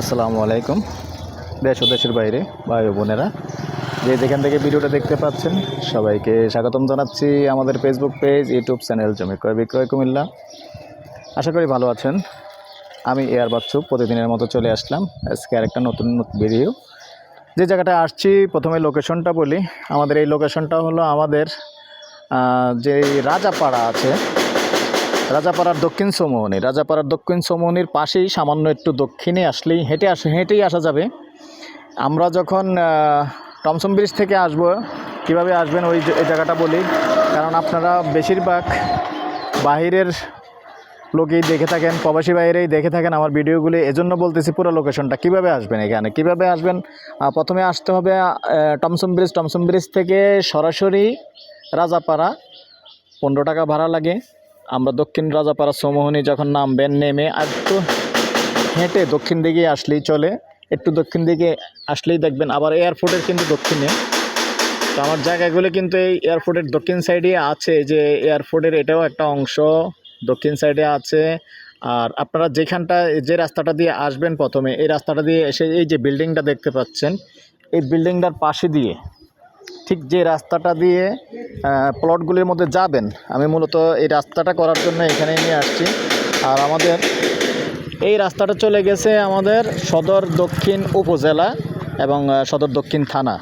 আসসালামু আলাইকুম। দেশ ও দেশের বাইরে ভাই বোনেরা, যে যেখান থেকে ভিডিওটা দেখতে পাচ্ছেন, সবাইকে স্বাগতম জানাচ্ছি আমাদের ফেসবুক পেজ ইউটিউব চ্যানেল জমি ক্রয় বিক্রয় কুমিল্লা। আশা করি ভালো আছেন। আমি এয়ার বাচ্চু, প্রতিদিনের মতো চলে আসলাম। আজকে আরেকটা নতুন নতুন ভিডিও যে জায়গাটায় আসছি, প্রথমে লোকেশনটা বলি। আমাদের এই লোকেশনটা হলো আমাদের যে রাজাপাড়া আছে রাজাপাড়ার দক্ষিণ সমোহনী রাজাপাড়ার দক্ষিণ সমোহনীর পাশেই সামান্য একটু দক্ষিণে আসলেই হেঁটে আস হেঁটেই আসা যাবে। আমরা যখন টমসম ব্রিজ থেকে আসব, কীভাবে আসবেন ওই জায়গাটা বলি। কারণ আপনারা বেশিরভাগ বাহিরের লোকেই দেখে থাকেন, প্রবাসী বাইরেই দেখে থাকেন আমার ভিডিওগুলি। এজন্য বলতেছি পুরো লোকেশনটা কীভাবে আসবেন এখানে? কীভাবে আসবেন? প্রথমে আসতে হবে টমসম ব্রিজ। টমসম ব্রিজ থেকে সরাসরি রাজাপাড়া। পনেরো টাকা ভাড়া লাগে। আমরা দক্ষিণ রাজাপাড়া সমোহনী যখন নামবেন, নেমে আর একটু হেঁটে দক্ষিণ দিকে আসলেই চলে। একটু দক্ষিণ দিকে আসলেই দেখবেন আবার এয়ারপোর্টের কিন্তু দক্ষিণে। তো আমার জায়গাগুলো কিন্তু এই এয়ারপোর্টের দক্ষিণ সাইডে আছে যে এয়ারপোর্টের এটাও একটা অংশ, দক্ষিণ সাইডে আছে। আর আপনারা যেখানটা যে রাস্তাটা দিয়ে আসবেন প্রথমে, এই রাস্তাটা দিয়ে এসে এই যে বিল্ডিংটা দেখতে পাচ্ছেন, এই বিল্ডিংটার পাশে দিয়ে ঠিক যে রাস্তাটা দিয়ে প্লটগুলির মধ্যে যাবেন, আমি মূলত এই রাস্তাটা করার জন্য এখানে নিয়ে আসছি। আর আমাদের এই রাস্তাটা চলে গেছে আমাদের সদর দক্ষিণ উপজেলা এবং সদর দক্ষিণ থানা।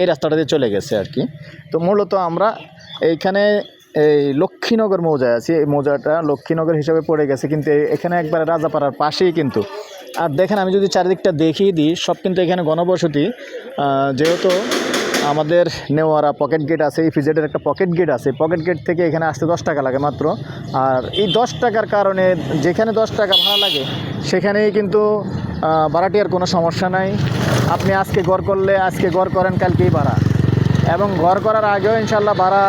এই রাস্তাটা দিয়ে চলে গেছে আর কি। তো মূলত আমরা এইখানে এই লক্ষ্মীনগর মৌজায় আছি। এই মৌজাটা লক্ষ্মীনগর হিসাবে পড়ে গেছে, কিন্তু এখানে একবারে রাজাপাড়ার পাশেই কিন্তু। আর দেখেন, আমি যদি চারিদিকটা দেখিয়ে দিই, সব কিন্তু এখানে গণবসতি যেহেতু আমাদের নেওয়ারা পকেট গেট আছে, এই ফিজেটের একটা পকেট গেট আছে। পকেট গেট থেকে এখানে আসতে দশ টাকা লাগে মাত্র। আর এই দশ টাকার কারণে যেখানে দশ টাকা ভাড়া লাগে, সেখানেই কিন্তু ভাড়াটিয়ার কোনো সমস্যা নাই। আপনি আজকে ঘর করলে, আজকে ঘর করেন, কালকেই ভাড়া। এবং ঘর করার আগেও ইনশাল্লাহ ভাড়া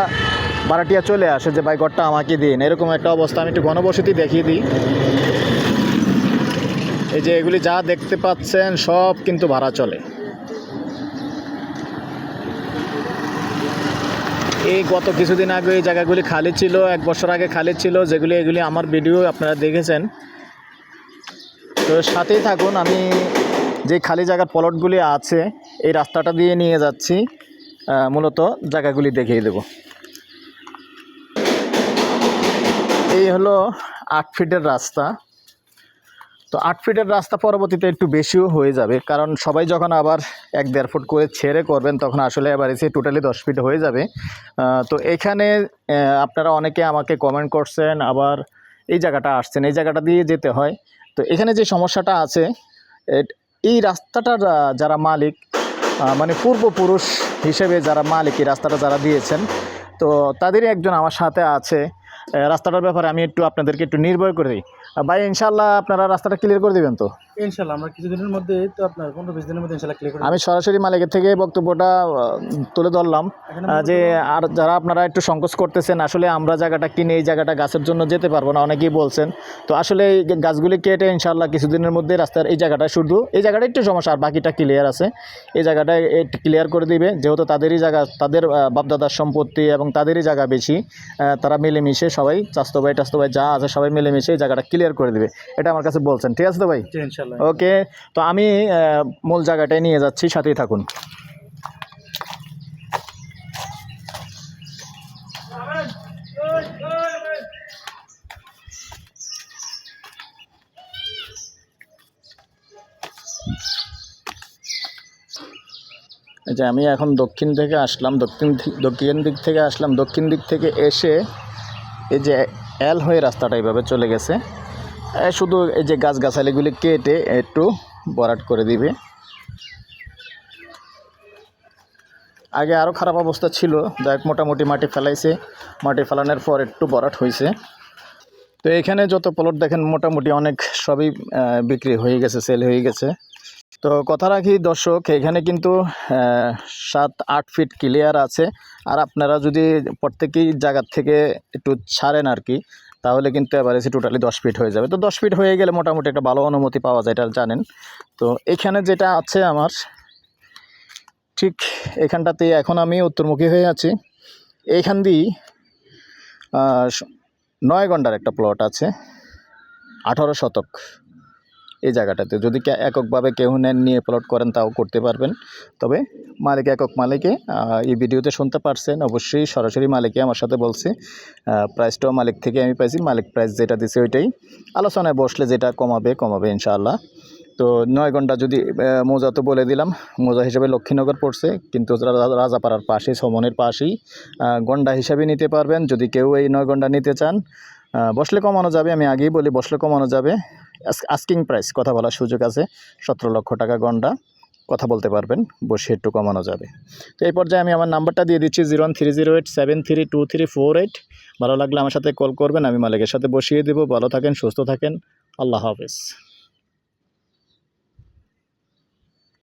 ভাড়াটিয়া চলে আসে যে, ভাই, ঘরটা আমাকে দিন। এরকম একটা অবস্থা, আমি একটু গণবসতি দেখিয়ে দিই। এই যে এগুলি যা দেখতে পাচ্ছেন, সব কিন্তু ভাড়া চলে। এই গত কিছুদিন আগে এই জায়গাগুলি খালি ছিল, এক বছর আগে খালি ছিল, যেগুলি, এগুলি আমার ভিডিও আপনারা দেখেছেন। তো সাথেই থাকুন, আমি যে খালি জায়গার প্লটগুলি আছে, এই রাস্তাটা দিয়ে নিয়ে যাচ্ছি মূলত জায়গাগুলি দেখিয়ে দেব। এই হলো আট ফিটের রাস্তা। তো আট ফিটের রাস্তা পরবর্তীতে একটু বেশিও হয়ে যাবে। কারণ সবাই যখন আবার এক দেড় ফুট করে ছেড়ে করবেন, তখন আসলে এবার এসে টোটালি দশ ফিট হয়ে যাবে। তো এখানে আপনারা অনেকে আমাকে কমেন্ট করছেন, আবার এই জায়গাটা আসছেন, এই জায়গাটা দিয়ে যেতে হয়। তো এখানে যে সমস্যাটা আছে এই রাস্তাটার যারা মালিক মানে পূর্বপুরুষ হিসেবে যারা মালিক, এই রাস্তাটা যারা দিয়েছেন, তো তাদেরই একজন আমার সাথে আছে। রাস্তাটার ব্যাপারে আমি একটু আপনাদেরকে একটু নির্ভর করে। দিই ভাই ইনশাল্লাহ আপনারা রাস্তাটা ক্লিয়ার করে দেবেন তো? ইনশাল্লাহ আমরা কিছুদিনের মধ্যে তো আপনার পনেরো বিশ দিনের মধ্যে ইনশাল্লাহ ক্লিয়ার আমি সরাসরি মালিকের থেকে বক্তব্যটা তুলে ধরলাম। যে আর যারা আপনারা একটু সংকোচ করতেছেন আসলে আমরা জায়গাটা কিনে এই জায়গাটা গাছের জন্য যেতে পারব না অনেকেই বলছেন। তো আসলে এই গাছগুলি কেটে ইনশাল্লাহ কিছুদিনের মধ্যে রাস্তার এই জায়গাটা শুধু এই জায়গাটা একটু সমস্যা আর বাকিটা ক্লিয়ার আছে। এই জায়গাটা ক্লিয়ার করে দিবে যেহেতু তাদেরই জায়গা তাদের বাপদাদার সম্পত্তি এবং তাদেরই জায়গা বেশি তারা মিলেমিশে সবাই চাস্তবাই ভাই টাস্তো ভাই যা আছে সবাই মিলেমিশে এই জায়গাটা ক্লিয়ার করে দিবে। এটা আমার কাছে বলছেন ঠিক আছে তো ভাই? ইনশাল্লাহ ওকে তো আমি মূল জায়গাটায় নিয়ে যাচ্ছি, সাথেই থাকুন। যে আমি এখন দক্ষিণ থেকে আসলাম, দক্ষিণ দক্ষিণ দিক থেকে আসলাম, দক্ষিণ দিক থেকে এসে এই যে এল হয়ে রাস্তাটা এইভাবে চলে গেছে। শুধু এই যে গাছগাছালিগুলি কেটে একটু বরাট করে দিবে। আগে আরও খারাপ অবস্থা ছিল যাক মোটামুটি মাটি ফেলাইছে। মাটি ফেলানোর পর একটু বরাট হয়েছে তো এখানে যত প্লট দেখেন, মোটামুটি অনেক সবই বিক্রি হয়ে গেছে সেল হয়ে গেছে। তো কথা রাখি দর্শক, এখানে কিন্তু সাত, আট ফিট ক্লিয়ার আছে। আর আপনারা যদি প্রত্যেকেই জায়গার থেকে একটু ছাড়েন আর কি তাহলে কিন্তু অ্যাভারেজে টোটালি দশ ফিট হয়ে যাবে। তো দশ ফিট হয়ে গেলে মোটামুটি একটা ভালো অনুমতি পাওয়া যায়, এটা জানেন। তো এখানে যেটা আছে আমার, ঠিক এখানটাতে এখন আমি উত্তরমুখী হয়ে আছি। এইখান দিয়েই নয় ঘণ্টার একটা প্লট আছে, আঠারো শতক। এই জায়গাটাতে। যদি এককভাবে কেউ নেন, নিয়ে প্লট করেন, তাও করতে পারবেন। তবে মালিক একক মালিকে এই ভিডিওতে শুনতে পারছেন, অবশ্যই সরাসরি মালিকে আমার সাথে বলছে। প্রাইসটাও মালিক থেকে আমি পাইছি, মালিক প্রাইস যেটা দিছে ওইটাই। আলোচনায় বসলে যেটা কমাবে কমাবে ইনশাআল্লাহ। তো নয় ঘণ্টা যদি মোজা তো বলে দিলাম, মোজা হিসেবে লক্ষ্মীনগর পড়ছে, কিন্তু রাজাপাড়ার পাশে সমনের পাশেই গন্ডা হিসাবে নিতে পারবেন। যদি কেউ এই নয় ঘণ্টা নিতে চান বসলে কমানো যাবে, আমি আগেই বলি, বসলে কমানো যাবে। আস্কিং প্রাইস কথা বলার সুযোগ আছে, সতেরো লক্ষ টাকা গন্ডা, কথা বলতে পারবেন, বসে একটু কমানো যাবে। তো এই পর্যায়ে আমি আমার নাম্বারটা দিয়ে দিচ্ছি zero one three zero eight seven three two three four eight ভালো লাগলে আমার সাথে কল করবেন, আমি মালিকের সাথে বসিয়ে দেবো, ভালো থাকেন, সুস্থ থাকেন, আল্লাহ হাফেজ।